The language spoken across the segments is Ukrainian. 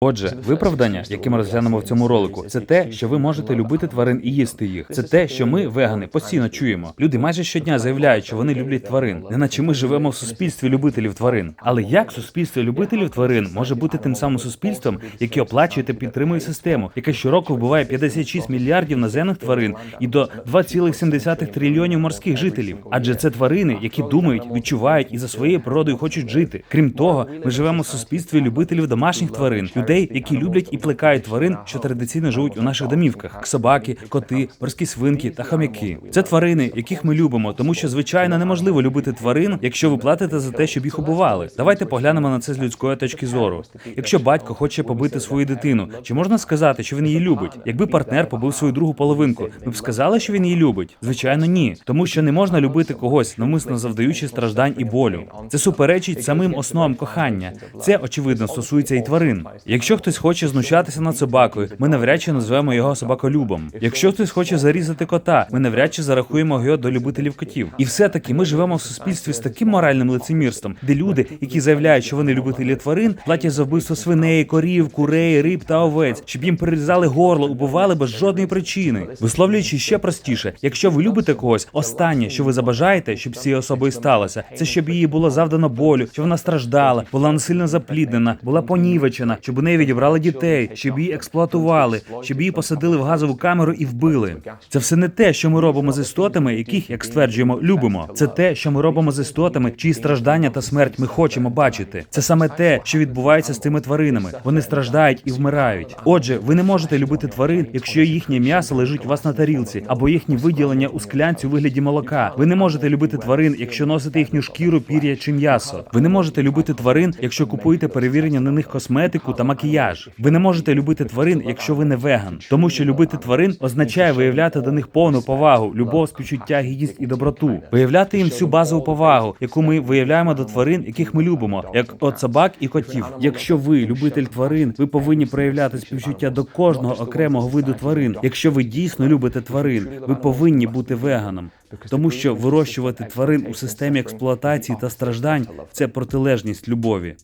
Отже, виправдання, яке ми розглянемо в цьому ролику, це те, що ви можете любити тварин і їсти їх. Це те, що ми, вегани, постійно чуємо. Люди майже щодня заявляють, що вони люблять тварин, неначе ми живемо в суспільстві любителів тварин. Але як суспільство любителів тварин може бути тим самим суспільством, яке оплачує та підтримує систему, яка щороку вбиває 56 мільярдів наземних тварин і до 2,7 трильйонів морських жителів? Адже це тварини, які думають, відчувають і за своєю природою хочуть жити. Крім того, ми живемо в суспільстві любителів домашніх тварин, людей, які люблять і плекають тварин, що традиційно живуть у наших домівках: собаки, коти, морські свинки та хам'яки. Це тварини, яких ми любимо, тому що звичайно неможливо любити тварин, якщо ви платите за те, щоб їх убивали. Давайте поглянемо на це з людської точки зору. Якщо батько хоче побити свою дитину, чи можна сказати, що він її любить? Якби партнер побив свою другу половинку, ми б сказали, що він її любить? Звичайно, ні, тому що не можна любити когось, навмисно завдаючи страждань і болю. Це суперечить самим основам кохання. Це очевидно стосується і тварин. Якщо хтось хоче знущатися над собакою, ми навряд чи назвемо його собаколюбом. Якщо хтось хоче зарізати кота, ми навряд чи зарахуємо його до любителів котів. І все-таки ми живемо в суспільстві з таким моральним лицемірством, де люди, які заявляють, що вони любителі тварин, платять за вбивство свиней, корів, курей, риб та овець, щоб їм перерізали горло, убивали без жодної причини. Висловлюючи ще простіше, якщо ви любите когось, останнє, що ви забажаєте, щоб з цією особою сталося, це щоб їй було завдано болю, щоб вона страждала, була насильно запліднена, була понівечена, щоб у неї відібрали дітей, щоб її експлуатували, щоб її посадили в газову камеру і вбили. Це все не те, що ми робимо з істотами, яких, як стверджуємо, любимо. Це те, що ми робимо з істотами, чиї страждання та смерть ми хочемо бачити. Це саме те, що відбувається з тими тваринами. Вони страждають і вмирають. Отже, ви не можете любити тварин, якщо їхнє м'ясо лежить у вас на тарілці, або їхні виділення у склянці у вигляді молока. Ви не можете любити тварин, якщо носите їхню шкіру, пір'я чи м'ясо. Ви не можете любити тварин, якщо купуєте перевірення на них косметику та макіяж. Ви не можете любити тварин, якщо ви не веган, тому що любити тварин означає виявляти до них повну повагу, любов, співчуття, гідність і доброту, виявляти їм всю базову повагу, яку ми виявляємо до тварин, яких ми любимо, як от собак і котів. Якщо ви любитель тварин, ви повинні проявляти співчуття до кожного окремого виду тварин. Якщо ви дійсно любите тварин, ви повинні бути веганом. Тому що вирощувати тварин у системі експлуатації та страждань це протилежність любові.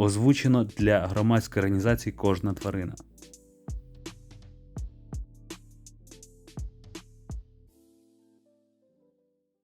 Озвучено для громадської організації кожна тварина.